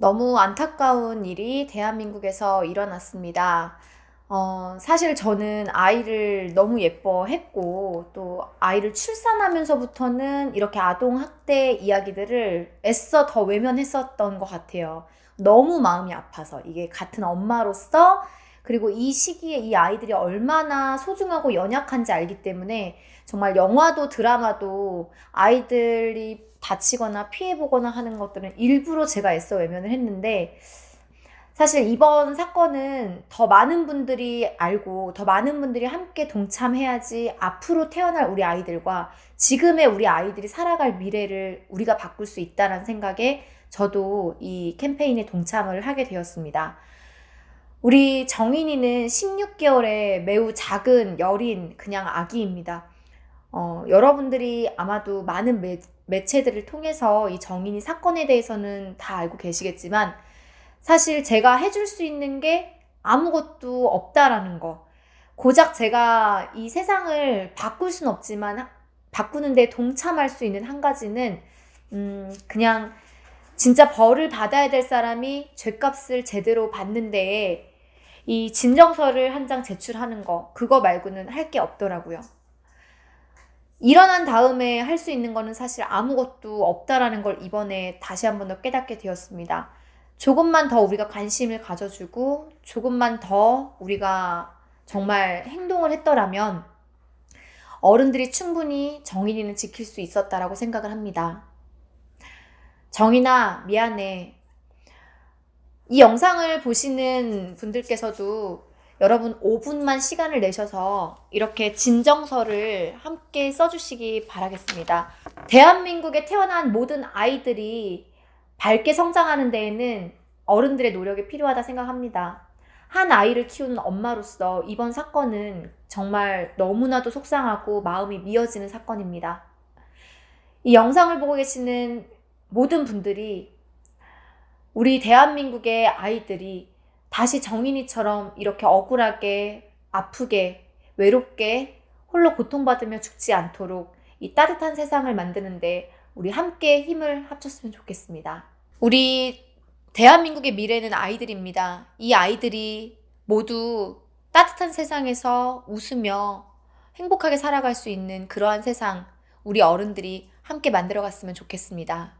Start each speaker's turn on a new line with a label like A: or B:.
A: 너무 안타까운 일이 대한민국에서 일어났습니다. 어, 사실 저는 아이를 너무 예뻐했고, 또 아이를 출산하면서부터는 이렇게 아동학대 이야기들을 애써 더 외면했었던 것 같아요. 너무 마음이 아파서. 이게 같은 엄마로서, 그리고 이 시기에 이 아이들이 얼마나 소중하고 연약한지 알기 때문에 정말 영화도 드라마도 아이들이 다치거나 피해보거나 하는 것들은 일부러 제가 애써 외면을 했는데, 사실 이번 사건은 더 많은 분들이 알고 더 많은 분들이 함께 동참해야지 앞으로 태어날 우리 아이들과 지금의 우리 아이들이 살아갈 미래를 우리가 바꿀 수 있다는 생각에 저도 이 캠페인에 동참을 하게 되었습니다. 우리 정인이는 16개월의 매우 작은 여린 그냥 아기입니다. 어, 여러분들이 아마도 많은 매, 매체들을 통해서 이 정인이 사건에 대해서는 다 알고 계시겠지만 사실 제가 해줄 수 있는 게 아무것도 없다라는 거. 고작 제가 이 세상을 바꿀 순 없지만 바꾸는데 동참할 수 있는 한 가지는 음, 그냥 진짜 벌을 받아야 될 사람이 죗값을 제대로 받는 데에 이 진정서를 한 장 제출하는 거 그거 말고는 할 게 없더라고요. 일어난 다음에 할 수 있는 거는 사실 아무것도 없다라는 걸 이번에 다시 한 번 더 깨닫게 되었습니다. 조금만 더 우리가 관심을 가져주고 조금만 더 우리가 정말 행동을 했더라면 어른들이 충분히 정인이는 지킬 수 있었다라고 생각을 합니다. 정인아, 미안해. 이 영상을 보시는 분들께서도 여러분 5분만 시간을 내셔서 이렇게 진정서를 함께 써주시기 바라겠습니다. 대한민국에 태어난 모든 아이들이 밝게 성장하는 데에는 어른들의 노력이 필요하다 생각합니다. 한 아이를 키우는 엄마로서 이번 사건은 정말 너무나도 속상하고 마음이 미어지는 사건입니다. 이 영상을 보고 계시는 모든 분들이 우리 대한민국의 아이들이 다시 정인이처럼 이렇게 억울하게, 아프게, 외롭게, 홀로 고통받으며 죽지 않도록 이 따뜻한 세상을 만드는데 우리 함께 힘을 합쳤으면 좋겠습니다. 우리 대한민국의 미래는 아이들입니다. 이 아이들이 모두 따뜻한 세상에서 웃으며 행복하게 살아갈 수 있는 그러한 세상, 우리 어른들이 함께 만들어 갔으면 좋겠습니다.